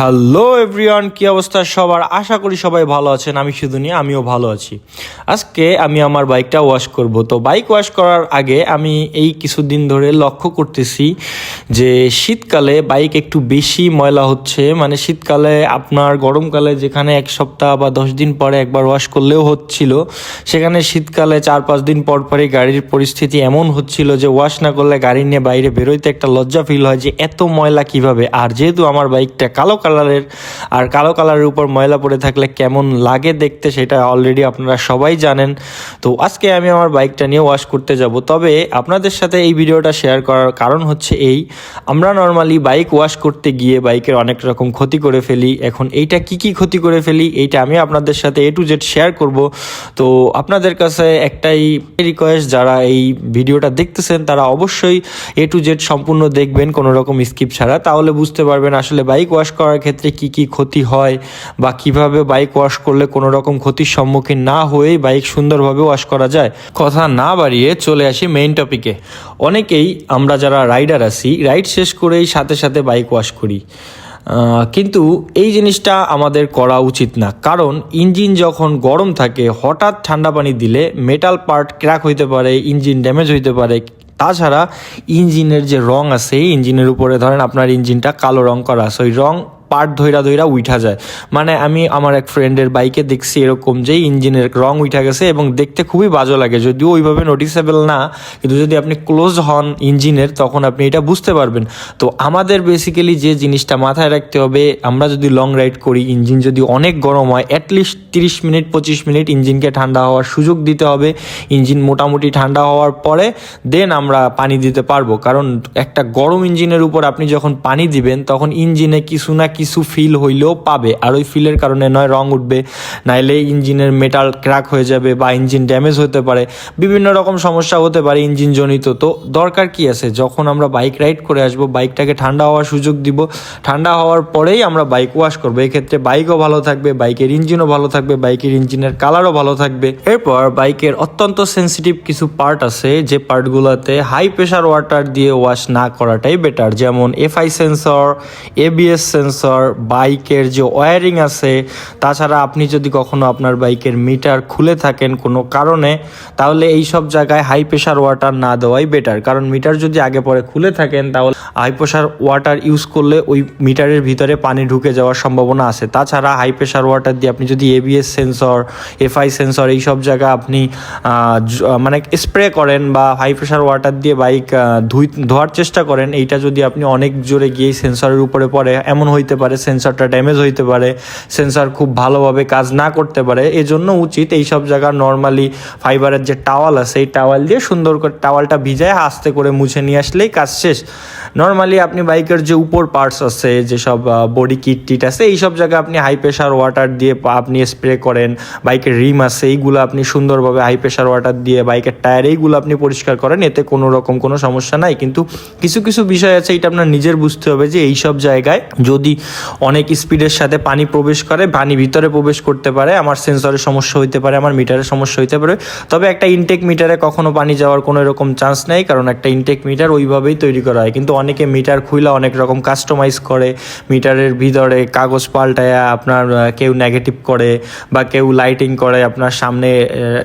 Hello everyone কি অবস্থা সবার? আশা করি সবাই ভালো আছেন। আমি শুধু নিয়ে, আমিও ভালো আছি। আজকে আমি আমার বাইকটা ওয়াশ করব। তো বাইক ওয়াশ করার আগে আমি এই কিছুদিন ধরে লক্ষ্য করতেছি যে শীতকালে বাইক একটু বেশি ময়লা হচ্ছে। মানে শীতকালে আপনার গরমকালে যেখানে এক সপ্তাহ বা দশ দিন পরে একবার ওয়াশ করলেও হচ্ছিল, সেখানে শীতকালে চার পাঁচ দিন পর পরে গাড়ির পরিস্থিতি এমন হচ্ছিল যে ওয়াশ না করলে গাড়ি নিয়ে বাইরে বেরোইতে একটা লজ্জা ফিল হয় যে এত ময়লা কীভাবে? আর যেহেতু আমার বাইকটা কালো কালারের আর কালো কালারের উপর ময়লা পড়ে থাকলে কেমন লাগে দেখতে সেটা অলরেডি আপনারা সবাই জানেন। তো আজকে আমি আমার বাইকটা নিয়ে ওয়াশ করতে যাব। তবে আপনাদের সাথে এই ভিডিওটা শেয়ার করার কারণ হচ্ছে এই, আমরা নর্মালি বাইক ওয়াশ করতে গিয়ে বাইকের অনেক রকম ক্ষতি করে ফেলি। এখন এইটা কি কি ক্ষতি করে ফেলি এইটা আমি আপনাদের সাথে এ টু জেড শেয়ার করব। তো আপনাদের কাছে একটাই রিকোয়েস্ট যারা এই ভিডিওটা দেখতেছেন, তারা অবশ্যই এ টু জেড সম্পূর্ণ দেখবেন, কোনো রকম স্কিপ ছাড়া। তাহলে বুঝতে পারবেন আসলে বাইক ওয়াশ করার ক্ষেত্রে কি কি ক্ষতি হয় বা কীভাবে বাইক ওয়াশ করলে কোনো রকম ক্ষতির সম্মুখীন না হয়েই বাইক সুন্দরভাবে ওয়াশ করা যায়? কথা না বাড়িয়ে চলে আসি মেইন টপিকে অনেকেই, আমরা যারা রাইডার আছি রাইড শেষ করেই সাথে সাথে বাইক ওয়াশ করি। কিন্তু এই জিনিসটা আমাদের করা উচিত না। কারণ ইঞ্জিন যখন গরম থাকে, হঠাৎ ঠান্ডা পানি দিলে মেটাল পার্ট ক্র্যাক হইতে পারে ইঞ্জিন ড্যামেজ হইতে পারে। তাছাড়া ইঞ্জিনের যে রং আছে ইঞ্জিনের উপরে ধরেন আপনার ইঞ্জিনটা কালো রং করা আছে, ওই রং পার্ট ধইরা ধইরা উঠা যায়। মানে আমি আমার এক ফ্রেন্ডের বাইকে দেখছি এরকম যে ইঞ্জিনের রং উঠা গেছে এবং দেখতে খুবই বাজে লাগে। যদিও ওইভাবে নোটিসেবল না, কিন্তু যদি আপনি ক্লোজ হন ইঞ্জিনের, তখন আপনি এটা বুঝতে পারবেন। তো আমাদের বেসিক্যালি যে জিনিসটা মাথায় রাখতে হবে, আমরা যদি লং রাইড করি, ইঞ্জিন যদি অনেক গরম হয় অ্যাটলিস্ট তিরিশ মিনিট, পঁচিশ মিনিট ইঞ্জিনকে ঠান্ডা হওয়ার সুযোগ দিতে হবে। ইঞ্জিন মোটামুটি ঠান্ডা হওয়ার পরে দেন আমরা পানি দিতে পারব। কারণ একটা গরম ইঞ্জিনের উপর আপনি যখন পানি দিবেন, তখন ইঞ্জিনে কিছু না কিছু ফিল হইলেও পাবে। আর ওই ফিলের কারণে নয়, রং উঠবে, নাইলে ইঞ্জিনের মেটাল ক্র্যাক হয়ে যাবে বা ইঞ্জিন ড্যামেজ হতে পারে। বিভিন্ন রকম সমস্যা হতে পারে ইঞ্জিন জনিত। তো দরকার কি আছে? যখন আমরা বাইক রাইড করে আসব বাইকটাকে ঠান্ডা হওয়ার সুযোগ দিব। ঠান্ডা হওয়ার পরেই আমরা বাইক ওয়াশ করব। এক্ষেত্রে বাইকও ভালো থাকবে বাইকের ইঞ্জিনও ভালো থাকবে বাইকের ইঞ্জিনের কালারও ভালো থাকবে। এরপর বাইকের অত্যন্ত সেন্সিটিভ কিছু পার্ট আছে, যে পার্টগুলোতে হাই প্রেশার ওয়াটার দিয়ে ওয়াশ না করাটাই বেটার যেমন এফআই সেন্সর এবিএস সেন্সর বাইকের যে ওয়ারিং আছে, তাছাড়া আপনি যদি কখনো আপনার বাইকের মিটার খুলে থাকেন কোনো কারণে, তাহলে এই সব জায়গায় হাই প্রেশার ওয়াটার না দেওয়াই বেটার কারণ মিটার যদি আগে পরে খুলে থাকেন, তাহলে হাই প্রেশার ওয়াটার ইউজ করলে ওই মিটারের ভিতরে পানি ঢুকে যাওয়ার সম্ভাবনা আছে। তাছাড়া হাই প্রেশার ওয়াটার দিয়ে আপনি যদি এবিএস সেন্সর এফআই সেন্সর এই সব জায়গায় আপনি মানে স্প্রে করেন বা হাই প্রেশার ওয়াটার দিয়ে বাইক ধুই, ধোয়ার চেষ্টা করেন, এইটা যদি আপনি অনেক জোরে গিয়ে সেন্সরের উপরে পড়ে, এমন হইতে পারে, সেন্সরটা ড্যামেজ হইতে পারে, সেন্সর খুব ভালোভাবে কাজ না করতে পারে, এজন্য উচিত এই সব জায়গা নর্মালি ফাইবারের যে টাওয়াল আছে, এই টাওয়াল দিয়ে সুন্দর করে টাওয়ালটা ভিজায় আস্তে করে মুছে নিয়ে আসলেই কাজ শেষ। নর্মালি আপনি বাইকের যে উপর পার্টস আছে, যেসব বডি কিট টিট আছে এই সব জায়গায় আপনি হাই প্রেশার ওয়াটার দিয়ে আপনি স্প্রে করেন, বাইকের রিম আছে, এইগুলো আপনি সুন্দরভাবে হাই প্রেশার ওয়াটার দিয়ে বাইকের টায়ার এইগুলো আপনি পরিষ্কার করেন, এতে কোনো রকম কোনো সমস্যা নাই। কিন্তু কিছু কিছু বিষয় আছে এটা আপনার নিজের বুঝতে হবে যে এই সব জায়গায় যদি অনেক স্পিডের সাথে পানি প্রবেশ করে, পানি ভিতরে প্রবেশ করতে পারে, আমার সেন্সরের সমস্যা হইতে পারে, আমার মিটারের সমস্যা হইতে পারে। তবে একটা ইনটেক মিটারে কখনো পানি যাওয়ার কোনো এরকম চান্স নেই, কারণ একটা ইনটেক মিটার ওইভাবেই তৈরি করা হয়। কিন্তু অনেকে মিটার খুইলা অনেক রকম কাস্টমাইজ করে মিটারের ভিতরে কাগজ পাল্টায় আপনার কেউ নেগেটিভ করে বা কেউ লাইটিং করে আপনার সামনে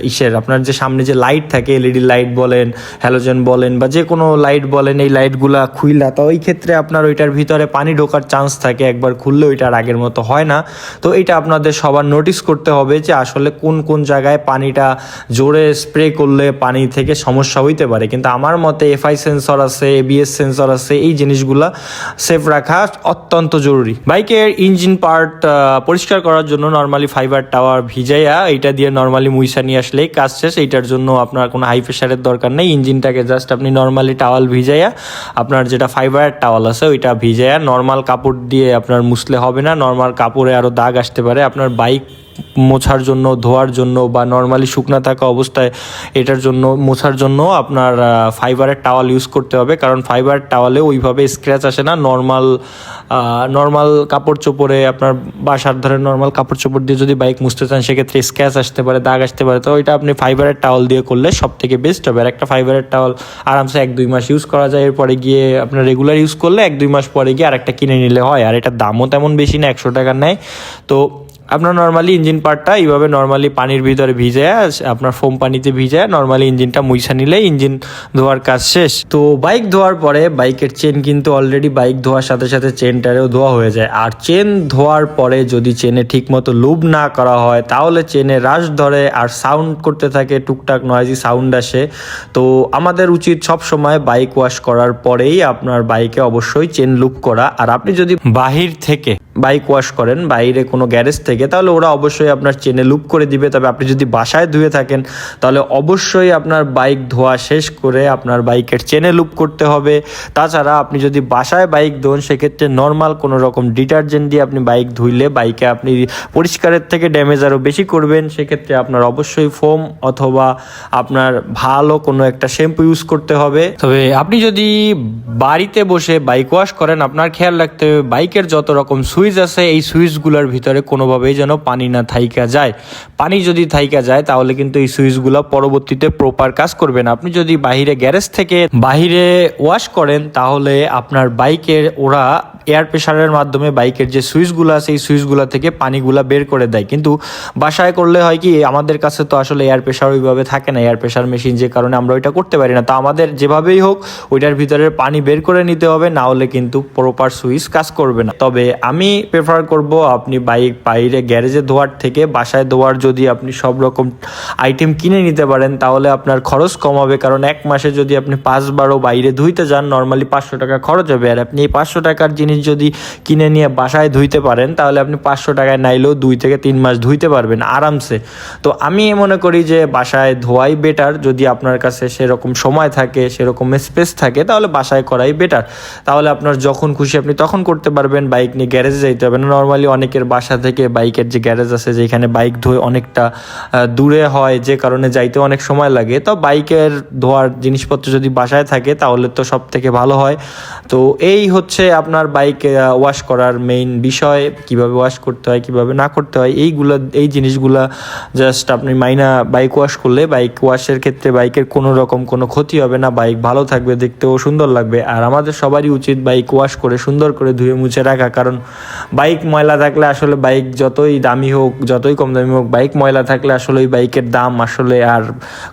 ইসের। আপনার যে সামনে যে লাইট থাকে এলইডি লাইট বলেন হ্যালোজেন বলেন বা যে কোনো লাইট বলেন, এই লাইটগুলা খুইলা, তো ওই ক্ষেত্রে আপনার ওইটার ভিতরে পানি ঢোকার চান্স থাকে। একবার খুললে ওইটা আর আগের মতো হয় না। তো এটা আপনাদের সবার নোটিস করতে হবে যে আসলে কোন কোন জায়গায় পানিটা জোরে স্প্রে করলে পানি থেকে সমস্যা হইতে পারে। কিন্তু আমার মতে এফআই সেন্সর আছে এবিএস সেন্সর আছে, এই জিনিসগুলা সেফ রাখা অত্যন্ত জরুরি। বাইকের ইঞ্জিন পার্ট পরিষ্কার করার জন্য নর্মালি ফাইবার টাওয়ার ভিজাইয়া এইটা দিয়ে নর্মালি মুইসা নিয়ে আসলেই কাজ শেষ। এইটার জন্য আপনার কোনো হাই প্রেশারের দরকার নেই। ইঞ্জিনটাকে জাস্ট আপনি নর্মালি টাওয়াল ভিজাইয়া আপনার যেটা ফাইবারের টাওয়াল আছে, ওইটা ভিজাইয়া নর্মাল কাপড় দিয়ে আপনার মুছলে হবে না নর্মাল কাপড়ে আরও দাগ আসতে পারে আপনার বাইক মোছার জন্য, ধোয়ার জন্য বা নর্মালি শুকনা থাকা অবস্থায় এটার জন্য, মোছার জন্য আপনার ফাইবারের টাওয়াল ইউজ করতে হবে। কারণ ফাইবার টাওয়ালে ওইভাবে স্ক্র্যাচ আসে না। নর্মাল নর্মাল কাপড় চোপড়ে আপনার বাসার ধরে নর্মাল কাপড় চোপড় দিয়ে যদি বাইক মুছতে চান, সেক্ষেত্রে স্ক্র্যাচ আসতে পারে, দাগ আসতে পারে। তো ওইটা আপনি ফাইবারের টাওয়াল দিয়ে করলে সব থেকে বেস্ট হবে। আর একটা ফাইবারের টাওয়াল আরামসে এক দুই মাস ইউজ করা যায়। এরপরে গিয়ে আপনার রেগুলার ইউজ করলে এক দুই মাস পরে গিয়ে আরেকটা কিনে নিলে হয়। আর এটার দামও তেমন বেশি না, একশো টাকার নেয় তো আপনার নর্মালি ইঞ্জিন পার্টটা এইভাবে নর্মালি পানির ভিতরে ভিজে আপনার ফোম পানিতে ভিজে নর্মালি ইঞ্জিনটা মুইছা নিলে ইঞ্জিন ধোয়ার কাজ শেষ। তো বাইক ধোয়ার পরে বাইকের চেন কিন্তু অলরেডি বাইক ধোয়ার সাথে সাথে চেনটারেও ধোয়া হয়ে যায়। আর চেন ধোয়ার পরে যদি চেনে ঠিকমতো লুব না করা হয়, তাহলে চেনে রাশ ধরে আর সাউন্ড করতে থাকে, টুকটাক নয়েজি সাউন্ড আসে। তো আমাদের উচিত সব সময় বাইক ওয়াশ করার পরেই আপনার বাইকে অবশ্যই চেন লুপ করা। আর আপনি যদি বাহির থেকে বাইক ওয়াশ করেন, বাইরে কোনো গ্যারেজ থেকে, তাহলে ওরা অবশ্যই আপনার চেনে লুপ করে দিবে। তবে আপনি যদি বাসায় ধুয়ে থাকেন, তাহলে অবশ্যই আপনার বাইক ধোয়া শেষ করে আপনার বাইকের চেনে লুপ করতে হবে। তাছাড়া আপনি যদি বাসায় বাইক ধোন, সেক্ষেত্রে নর্মাল কোনো রকম ডিটারজেন্ট দিয়ে আপনি বাইক ধুইলে বাইকে আপনি পরিষ্কারের থেকে ড্যামেজ আরও বেশি করবেন। সেক্ষেত্রে আপনার অবশ্যই ফোম অথবা আপনার ভালো কোনো একটা শ্যাম্পু ইউজ করতে হবে। তবে আপনি যদি বাড়িতে বসে বাইক ওয়াশ করেন, আপনার খেয়াল রাখতে হবে বাইকের যত রকম সুইচ আছে, এই সুইচগুলোর ভিতরে কোনোভাবেই যেন পানি না থাইকা যায়। পানি যদি থাইকা যায়, তাহলে কিন্তু এই সুইচগুলো পরবর্তীতে প্রপার কাজ করবে না। আপনি যদি বাহিরে গ্যারেজ থেকে বাহিরে ওয়াশ করেন, তাহলে আপনার বাইকের, ওরা এয়ার প্রেশারের মাধ্যমে বাইকের যে সুইচগুলো আছে, এই সুইচগুলো থেকে পানিগুলা বের করে দেয়। কিন্তু বাসায় করলে হয় কি, আমাদের কাছে তো আসলে এয়ার প্রেশার ওইভাবে থাকে না। এয়ার প্রেশার মেশিন যে কারণে আমরা ওইটা করতে পারি না। তা আমাদের যেভাবেই হোক, ওইটার ভিতরে পানি বের করে নিতে হবে, না হলে কিন্তু প্রপার সুইচ কাজ করবে না। তবে আমি প্রেফার করব, আপনি বাইক বাইরে গ্যারেজে ধোয়ার থেকে বাসায় ধোয়ার যদি আপনি সব রকম আইটেম কিনে নিতে পারেন, তাহলে আপনার খরচ কমাবে কারণ এক মাসে যদি আপনি পাঁচবারও বাইরে ধুইতে যান নর্মালি পাঁচশো টাকা খরচ হবে। আর আপনি এই পাঁচশো টাকার জিনিস যদি কিনে নিয়ে বাসায় ধুইতে পারেন, তাহলে আপনি পাঁচশো টাকায় নাইলেও দুই থেকে তিন মাস ধুইতে পারবেন আরামসে। তো আমি মনে করি যে, বাসায় ধোয়াই বেটার যদি আপনার কাছে সেরকম সময় থাকে, সেরকম স্পেস থাকে, তাহলে বাসায় করাই বেটার তাহলে আপনার যখন খুশি আপনি তখন করতে পারবেন। বাইক নিয়ে গ্যারেজে যাইতে হবে। না নর্মালি অনেকের বাসা থেকে বাইকের যে গ্যারেজ আছে, যেখানে বাইক ধোয় অনেকটা দূরে হয়, যে কারণে যাইতে অনেক সময় লাগে। তো বাইকের ধোয়ার জিনিসপত্র যদি বাসায় থাকে, তাহলে তো সব থেকে ভালো হয়। তো এই হচ্ছে আপনার বাইক ওয়াশ করার মেইন বিষয়। কীভাবে ওয়াশ করতে হয়, কীভাবে না করতে হয়, এইগুলো, এই জিনিসগুলা জাস্ট আপনি মাইনা বাইক ওয়াশ করলে বাইক ওয়াশের ক্ষেত্রে বাইকের কোনো রকম কোনো ক্ষতি হবে না। বাইক ভালো থাকবে, দেখতেও সুন্দর লাগবে। আর আমাদের সবারই উচিত বাইক ওয়াশ করে, সুন্দর করে ধুয়ে মুছে রাখা। কারণ বাইক ময়লা থাকলে আসলে বাইক যতই দামি হোক, যতই কম দামি হোক, বাইক ময়লা থাকলে আসলে ওই বাইকের দাম আসলে আর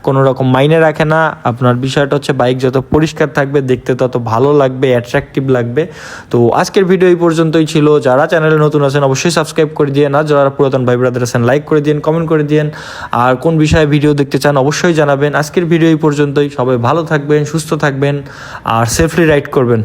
কোনো রকম মাইনে রাখে না। আপনার বিষয়টা হচ্ছে বাইক যত পরিষ্কার থাকবে, দেখতে তত ভালো লাগবে অ্যাট্রাকটিভ লাগবে। তো আজকের ভিডিও এই পর্যন্তই ছিল। যারা চ্যানেলে নতুন আছেন, অবশ্যই সাবস্ক্রাইব করে দিয়ে না, যারা পুরাতন ভাই ব্রাদার আছেন লাইক করে দিন কমেন্ট করে দিন আর কোন বিষয়ে ভিডিও দেখতে চান, অবশ্যই জানাবেন। আজকের ভিডিও এই পর্যন্তই। সবাই ভালো থাকবেন, সুস্থ থাকবেন, আর সেফলি রাইড করবেন।